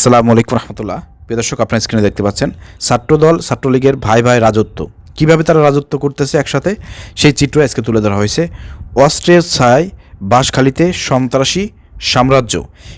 আসসালামু আলাইকুম রহমতুল্লাহ। প্রিয় দর্শক, আপনার স্ক্রিনে দেখতে পাচ্ছেন, ছাত্রদল, ছাত্রলীগের ভাই ভাই রাজত্ব। কীভাবে তারা রাজত্ব করতেছে একসাথে? সেই চিত্র আজকে তুলে ধরা হয়েছে। অস্ট্রের ছায় বাসখালিতে সন্ত্রাসী সাম্রাজ্য।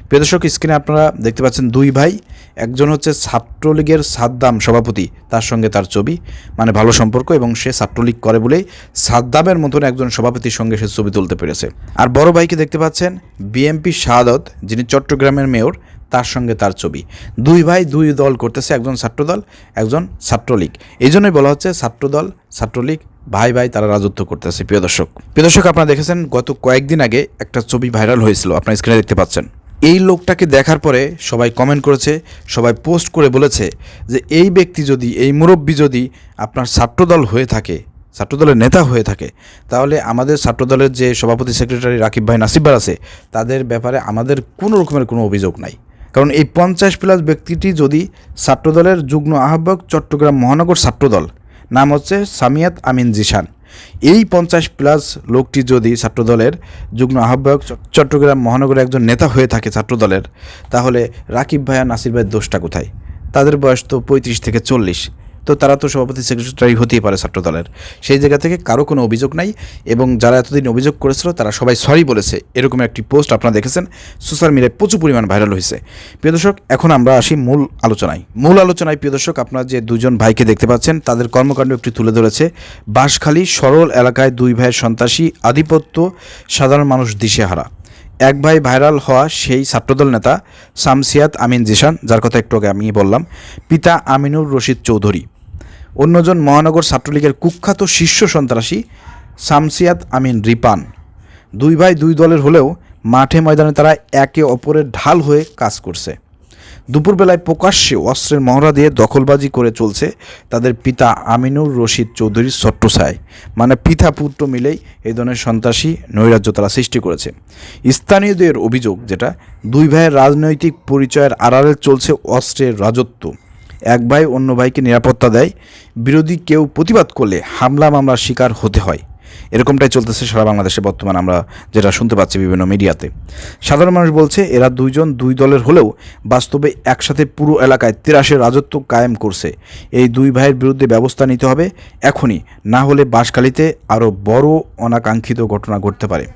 প্রিয় দর্শক স্ক্রিনে আপনারা দেখতে পাচ্ছেন দুই ভাই একজন হচ্ছে ছাত্রলীগের সাদ্দাম সভাপতি, তার সঙ্গে তার ছবি মানে ভালো সম্পর্ক এবং সে ছাত্রলীগ করে বলেই সাদ্দামের মতন একজন সভাপতির সঙ্গে সে ছবি তুলতে পেরেছে। আর বড় ভাইকে দেখতে পাচ্ছেন বিএমপি শাহাদত, যিনি চট্টগ্রামের মেয়র, তার সঙ্গে তার ছবি। দুই ভাই, দুই দল করতেছে, একজন ছাত্রদল, একজন ছাত্রলীগ। এই জন্যই বলা হচ্ছে ছাত্রদল, ছাত্রলীগ, ভাই ভাই তারা রাজত্ব করতেছে, প্রিয় দর্শক। প্রিয় দর্শক, আপনারা দেখেছেন গত কয়েকদিন আগে একটা ছবি ভাইরাল হয়েছিল, আপনার স্ক্রিনে দেখতে পাচ্ছেন। এই লোকটাকে দেখার পরে সবাই কমেন্ট করেছে, সবাই পোস্ট করে বলেছে যে এই ব্যক্তি যদি, এই মুরব্বী যদি আপনার ছাত্রদল হয়ে থাকে, ছাত্রদলের নেতা হয়ে থাকে, তাহলে আমাদের ছাত্রদলের যে সভাপতি সেক্রেটারি রাকিব ভাই নাসিব্বার আছে, তাদের ব্যাপারে আমাদের কোনো রকমের কোনো অভিযোগ নাই। কারণ এই পঞ্চাশ প্লাস ব্যক্তিটি যদি ছাত্রদলের যুগ্ম আহ্বায়ক চট্টগ্রাম মহানগর ছাত্রদল, নাম হচ্ছে সামিয়াত আমিন জিশান। এই পঞ্চাশ প্লাস লোকটি যদি ছাত্রদলের যুগ্ম আহ্বায়ক চট্টগ্রাম মহানগরে একজন নেতা হয়ে থাকে ছাত্রদলের, তাহলে রাকিব ভাইয়া নাসির ভাইয়ের দোষটা কোথায়? তাদের বয়স তো পঁয়ত্রিশ থেকে চল্লিশ। তো তারা তো সভাপতি সেক্রেটারি হতেই পারে ছাত্রদলের। সেই জায়গা থেকে কারও কোনো অভিযোগ নাই এবং যারা এতদিন অভিযোগ করেছিল তারা সবাই সরি বলেছে। এরকম একটি পোস্ট আপনারা দেখেছেন, সোশ্যাল মিডিয়ায় প্রচুর পরিমাণ ভাইরাল হয়েছে। প্রিয় দর্শক, এখন আমরা আসি মূল আলোচনায়। মূল আলোচনায়, প্রিয় দর্শক, আপনারা যে দুজন ভাইকে দেখতে পাচ্ছেন, তাদের কর্মকাণ্ড একটি তুলে ধরেছে। বাঁশখালী সরল এলাকায় দুই ভাইয়ের সন্ত্রাসী আধিপত্য, সাধারণ মানুষ দিশেহারা। এক ভাই ভাইরাল হওয়া সেই ছাত্রদল নেতা শামসিয়াত আমিন জিশান, যার কথা একটু আগে আমি বললাম, পিতা আমিনুর রশিদ চৌধুরী। অন্যজন মহানগর ছাত্রলীগের কুখ্যাত শীর্ষ সন্ত্রাসী শামসিয়াত আমিন রিপান। দুই ভাই দুই দলের হলেও মাঠে ময়দানে তারা একে অপরের ঢাল হয়ে কাজ করছে। দুপুরবেলায় প্রকাশ্যে অস্ত্রের মহড়া দিয়ে দখলবাজি করে চলছে তাদের পিতা আমিনুর রশিদ চৌধুরীর ছট্টসায় মানে পিতা পুত্র মিলেই এই ধরনের সন্ত্রাসী নৈরাজ্য তারা সৃষ্টি করেছে। স্থানীয়দের অভিযোগ, যেটা দুই ভাইয়ের রাজনৈতিক পরিচয়ের আড়ালে চলছে অস্ত্রের রাজত্ব। এক ভাই অন্য ভাইকে নিরাপত্তা দেয়। বিরোধী কেউ প্রতিবাদ করলে হামলা মামলার শিকার হতে হয়। এরকমটাই চলতেছে সারা বাংলাদেশে বর্তমানে আমরা যেটা শুনতে পাচ্ছি বিভিন্ন মিডিয়াতে। সাধারণ মানুষ বলছে, এরা দুইজন দুই দলের হলেও বাস্তবে একসাথে পুরো এলাকায় তিরাশের রাজত্ব কায়েম করছে। এই দুই ভাইয়ের বিরুদ্ধে ব্যবস্থা নিতে হবে এখনই, না হলে বাঁশখালীতে আরও বড় অনাকাঙ্ক্ষিত ঘটনা ঘটতে পারে।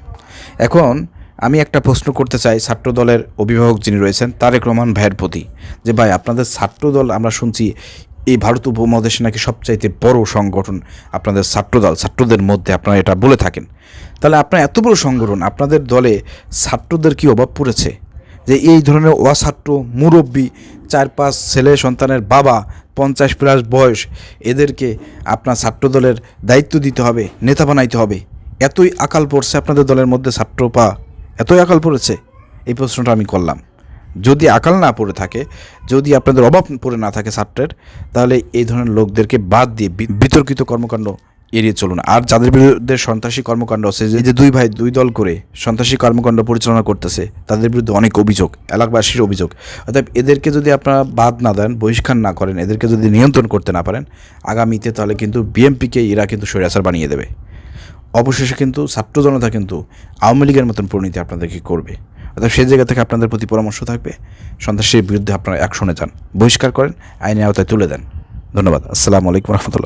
এখন আমি একটা প্রশ্ন করতে চাই ছাত্র দলের অভিভাবক যিনি রয়েছেন, তারেক রহমান ভাইয়ের প্রতি। যে ভাই, আপনাদের ছাত্র দল আমরা শুনছি এই ভারত উপমহাদেশে নাকি সবচাইতে বড় সংগঠন আপনাদের ছাত্রদল, ছাত্রদের মধ্যে আপনারা এটা বলে থাকেন। তাহলে আপনার এত বড় সংগঠন, আপনাদের দলে ছাত্রদের কি অভাব পড়েছে? যে এই ধরনের অছাত্র মুরব্বী চার পাঁচ ছেলে সন্তানের বাবা, পঞ্চাশ প্লাস বয়স, এদেরকে আপনার ছাত্রদলের দায়িত্ব দিতে হবে, নেতা বানাইতে হবে। এতই আকাল পড়ছে আপনাদের দলের মধ্যে ছাত্র পা এতই আকাল পড়েছে, এই প্রশ্নটা আমি করলাম। যদি আকাল না পড়ে থাকে, যদি আপনাদের অভাব পড়ে না থাকে ছাত্রের, তাহলে এই ধরনের লোকদেরকে বাদ দিয়ে বিতর্কিত কর্মকাণ্ড এড়িয়ে চলুন। আর যাদের বিরুদ্ধে সন্ত্রাসী কর্মকাণ্ড আছে, যে দুই ভাই, দুই দল করে সন্ত্রাসী কর্মকাণ্ড পরিচালনা করতেছে, তাদের বিরুদ্ধে অনেক অভিযোগ, এলাকাবাসীর অভিযোগ। অর্থাৎ এদেরকে যদি আপনারা বাদ না দেন, বহিষ্কার না করেন, এদেরকে যদি নিয়ন্ত্রণ করতে না পারেন, আগামীতে তাহলে কিন্তু বিএমপিকে এরা কিন্তু স্বৈরাচার বানিয়ে দেবে। অবশেষে কিন্তু ছাত্র জনতা কিন্তু আওয়ামী লীগের মতন পরিণতি আপনাদেরকে করবে। অর্থাৎ সেই জায়গা থেকে আপনাদের প্রতি পরামর্শ থাকবে। সন্ত্রাসের বিরুদ্ধে আপনারা অ্যাকশনে যান, বহিষ্কার করেন, আইনের আওতায় তুলে দেন। ধন্যবাদ। আসসালামু আলাইকুম রহমতুল্লাহ।